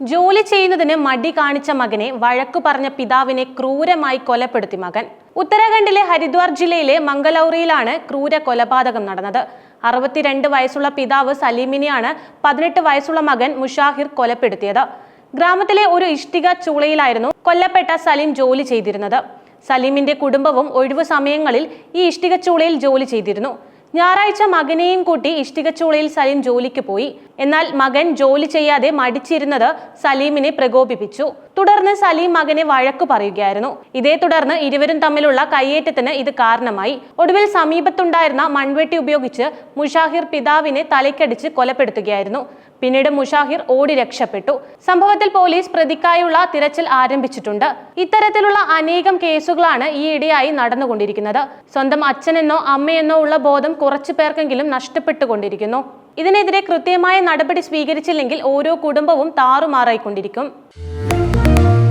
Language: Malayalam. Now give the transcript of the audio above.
ജോലി ചെയ്യുന്നതിന് മടി കാണിച്ച മകനെ വഴക്കു പറഞ്ഞ പിതാവിനെ ക്രൂരമായി കൊലപ്പെടുത്തി മകൻ. ഉത്തരാഖണ്ഡിലെ ഹരിദ്വാർ ജില്ലയിലെ മംഗലൌറിയിലാണ് ക്രൂര കൊലപാതകം നടന്നത്. അറുപത്തിരണ്ട് വയസ്സുള്ള പിതാവ് സലീമിനെയാണ് പതിനെട്ട് വയസ്സുള്ള മകൻ മുഷാഹിർ കൊലപ്പെടുത്തിയത്. ഗ്രാമത്തിലെ ഒരു ഇഷ്ടിക ചൂളയിലായിരുന്നു കൊല്ലപ്പെട്ട സലീം ജോലി ചെയ്തിരുന്നത്. സലീമിന്റെ കുടുംബവും ഒഴിവു സമയങ്ങളിൽ ഈ ഇഷ്ടിക ചൂളയിൽ ജോലി ചെയ്തിരുന്നു. ഞായറാഴ്ച മകനെയും കൂട്ടി ഇഷ്ടികച്ചൂളയിൽ സലീം ജോലിക്ക് പോയി. എന്നാൽ മകൻ ജോലി ചെയ്യാതെ മടിച്ചിരുന്നത് സലീമിനെ പ്രകോപിപ്പിച്ചു. തുടർന്ന് സലീം മകനെ വഴക്കു പറയുകയായിരുന്നു. ഇതേ തുടർന്ന് ഇരുവരും തമ്മിലുള്ള കയ്യേറ്റത്തിന് ഇത് കാരണമായി. ഒടുവിൽ സമീപത്തുണ്ടായിരുന്ന മൺവെട്ടി ഉപയോഗിച്ച് മുഷാഹിർ പിതാവിനെ തലയ്ക്കടിച്ച് കൊലപ്പെടുത്തുകയായിരുന്നു. പിന്നീട് മുഷാഹിർ ഓടി രക്ഷപ്പെട്ടു. സംഭവത്തിൽ പോലീസ് പ്രതിക്കായുള്ള തിരച്ചിൽ ആരംഭിച്ചിട്ടുണ്ട്. ഇത്തരത്തിലുള്ള അനേകം കേസുകളാണ് ഈ ഈയിടെയായി നടന്നുകൊണ്ടിരിക്കുന്നത്. സ്വന്തം അച്ഛനെന്നോ അമ്മയെന്നോ ഉള്ള ബോധം കുറച്ചു പേർക്കെങ്കിലും നഷ്ടപ്പെട്ടുകൊണ്ടിരിക്കുന്നു. ഇതിനെതിരെ കൃത്യമായ നടപടി സ്വീകരിച്ചില്ലെങ്കിൽ ഓരോ കുടുംബവും താറുമാറായിക്കൊണ്ടിരിക്കും. Thank you.